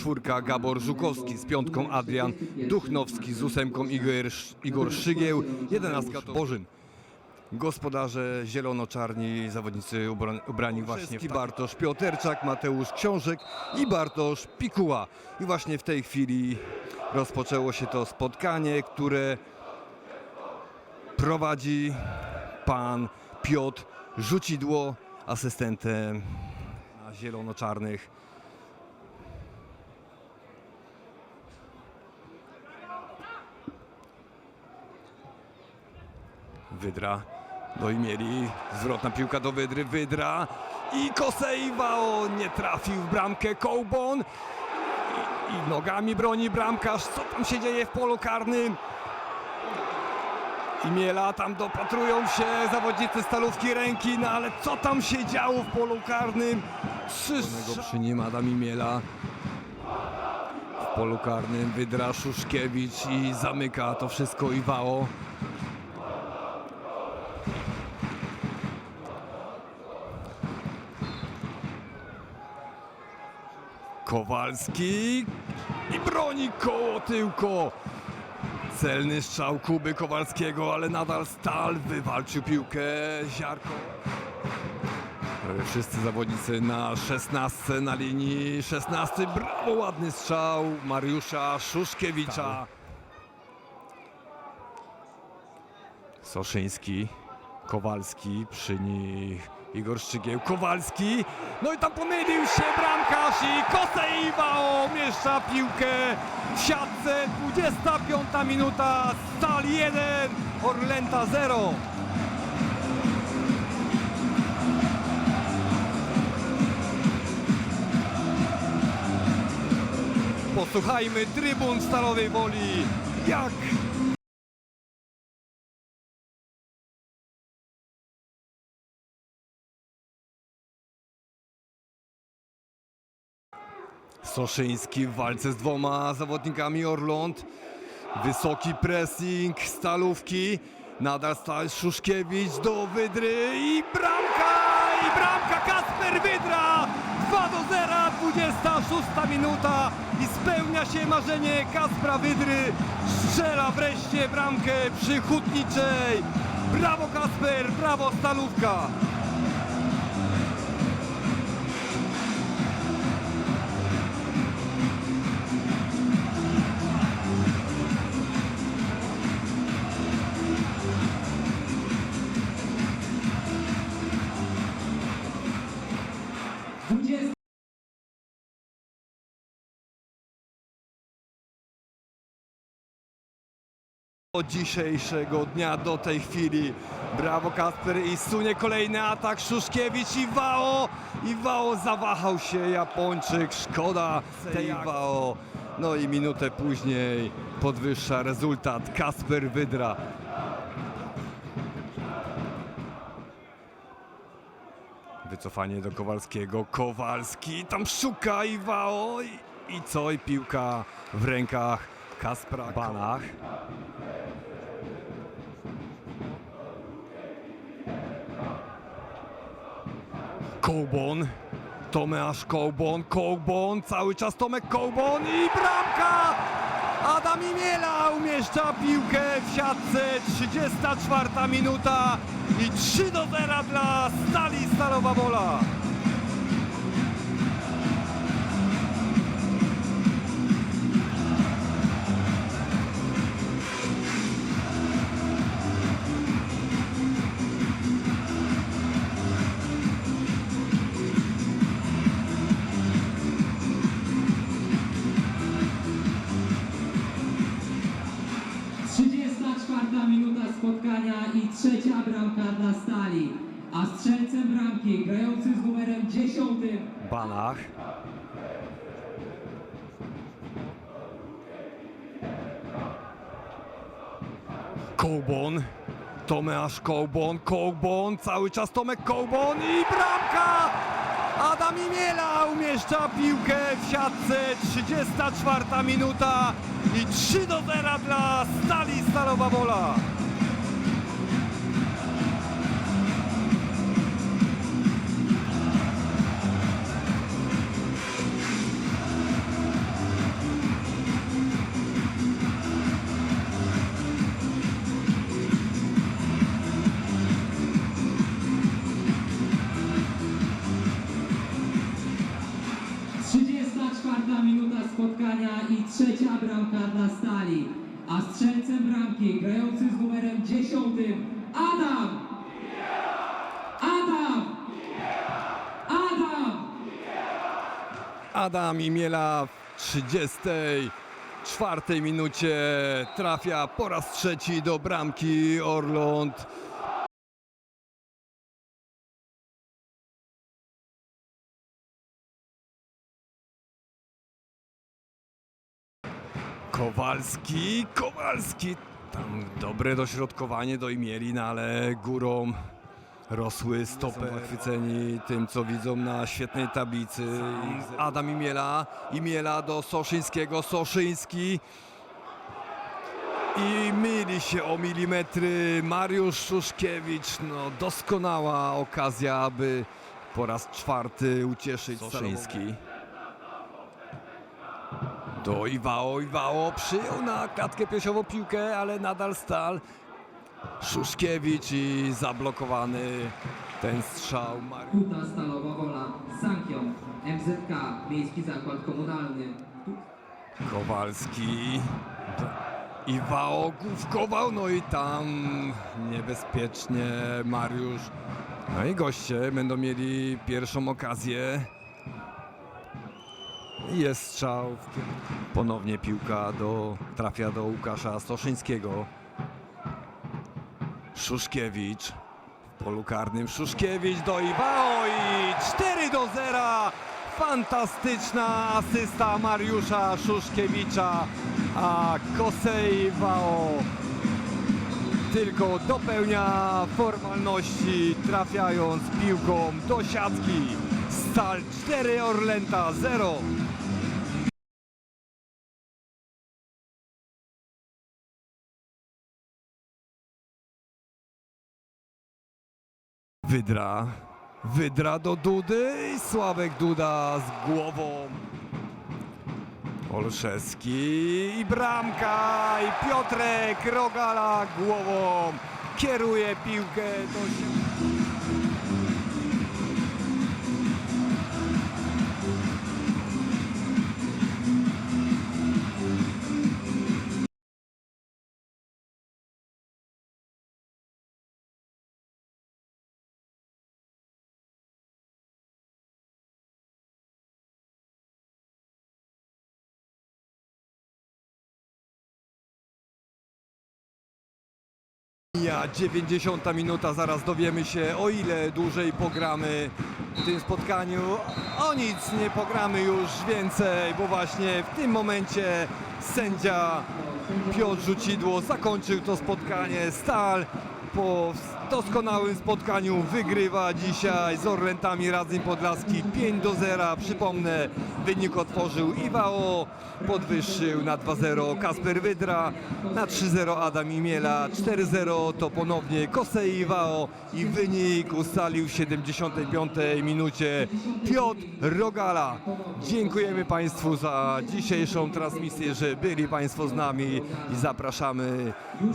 Czwórka Gabor Żukowski z piątką Adrian Duchnowski z ósemką Igor, Igor Szygieł, jedenastka Bożyn. Gospodarze zielono-czarni, zawodnicy ubra- ubrani właśnie w Bartosz Pioterczak, Mateusz Książek i Bartosz Pikuła. I właśnie w tej chwili rozpoczęło się to spotkanie, które prowadzi pan Piotr Rzucidło, asystentem zielono-czarnych. Wydra. No i mieli zwrotna piłka do Wydry. Wydra i Kosejwao nie trafił w bramkę Kołbon. I, I nogami broni bramkarz. Co tam się dzieje w polu karnym? I Miela tam dopatrują się zawodnicy stalówki ręki, no ale co tam się działo w polu karnym? Trzy przy nim Adam Imiela. W polu karnym Wydra Szuszkiewicz i zamyka to wszystko Iwało. Kowalski i broni koło tyłko. Celny strzał Kuby Kowalskiego, ale nadal Stal wywalczył piłkę Ziarko. Wszyscy zawodnicy na 16 na linii 16. Brawo, ładny strzał Mariusza Szuszkiewicza. Soszyński, Kowalski, przy nich Igor Szczygieł, Kowalski, no i tam pomylił się bramkarz i Koseiwa umieszcza piłkę w siatce, 25 minuta, Stal 1, Orlęta 0. Posłuchajmy trybun Stalowej Woli, jak Soszyński w walce z dwoma zawodnikami Orląt. Wysoki pressing Stalówki. Nadal Stal Szuszkiewicz do Wydry i bramka! I bramka Kasper Wydra! 2 do 0, 26 minuta i spełnia się marzenie Kaspra Wydry. Strzela wreszcie bramkę przy Hutniczej. Brawo Kasper, brawo Stalówka! Od dzisiejszego dnia do tej chwili. Brawo Kasper i sunie kolejny atak. Szuszkiewicz i Wao. I Wao zawahał się Japończyk. Szkoda tej Wao. No i minutę później podwyższa rezultat. Kasper Wydra. Wycofanie do Kowalskiego. Kowalski tam szuka i Wao. I, i co? I piłka w rękach Kaspra Banach. Kołbon. Tomasz Kołbon, Kołbon, cały czas Tomek Kołbon i bramka! Adam Imiela umieszcza piłkę w siatce, 34 minuta i 3 do 0 dla Stali Stalowa Wola. Dla Stali. A strzelcem bramki grający z numerem 10 Banach. Kołbon, Tomasz Kołbon, Kołbon, cały czas Tomek Kołbon i bramka! Adam Imiela umieszcza piłkę w siatce, 34 minuta i 3 do 0 dla Stali Stalowa Wola. Trzecia bramka dla Stali. A strzelcem bramki grający z numerem 10 Adam! Adam! Adam! Adam Imiela w 34 minucie trafia po raz trzeci do bramki Orląt. Kowalski, Kowalski. Tam dobre dośrodkowanie do Imielin, ale górą rosły stopy zachwyceni tym, co widzą na świetnej tablicy. Adam Imiela, Imiela do Soszyńskiego, Soszyński. I myli się o milimetry Mariusz Szuszkiewicz. No, doskonała okazja, aby po raz czwarty ucieszyć Soszyński. Do Iwao, Iwao przyjął na klatkę piersiową piłkę, ale nadal stal. Szuszkiewicz i zablokowany ten strzał. Mariusz. Huta Stalowa Wola, Sankion, MZK, Miejski Zakład Komunalny. Kowalski. Iwao główkował, no i tam niebezpiecznie Mariusz. No i goście będą mieli pierwszą okazję. Jest strzał. Ponownie piłka do, trafia do Łukasza Stoszyńskiego. Szuszkiewicz w polu karnym. Szuszkiewicz do Iwao i 4 do 0. Fantastyczna asysta Mariusza Szuszkiewicza, a Kosei Iwao tylko dopełnia formalności, trafiając piłką do siatki. Stal 4, Orlęta 0. Wydra. Wydra do Dudy i Sławek Duda z głową. Olszewski i bramka i Piotrek Rogala głową kieruje piłkę do siatki. Mija 90 minuta, zaraz dowiemy się o ile dłużej pogramy w tym spotkaniu. O nic nie pogramy już więcej, bo właśnie w tym momencie sędzia Piotr Rzucidło zakończył to spotkanie. Stal po doskonałym spotkaniu wygrywa dzisiaj z Orlentami Radzeń Podlaski 5 do 0. Przypomnę, wynik otworzył Iwao, podwyższył na 2-0 Kasper Wydra, na 3-0 Adam Imiela, 4-0 to ponownie Kosei Iwao i wynik ustalił w 75 minucie Piotr Rogala. Dziękujemy Państwu za dzisiejszą transmisję, że byli Państwo z nami i zapraszamy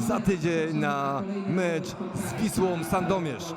za tydzień na mecz z Wisłą Sandomierz.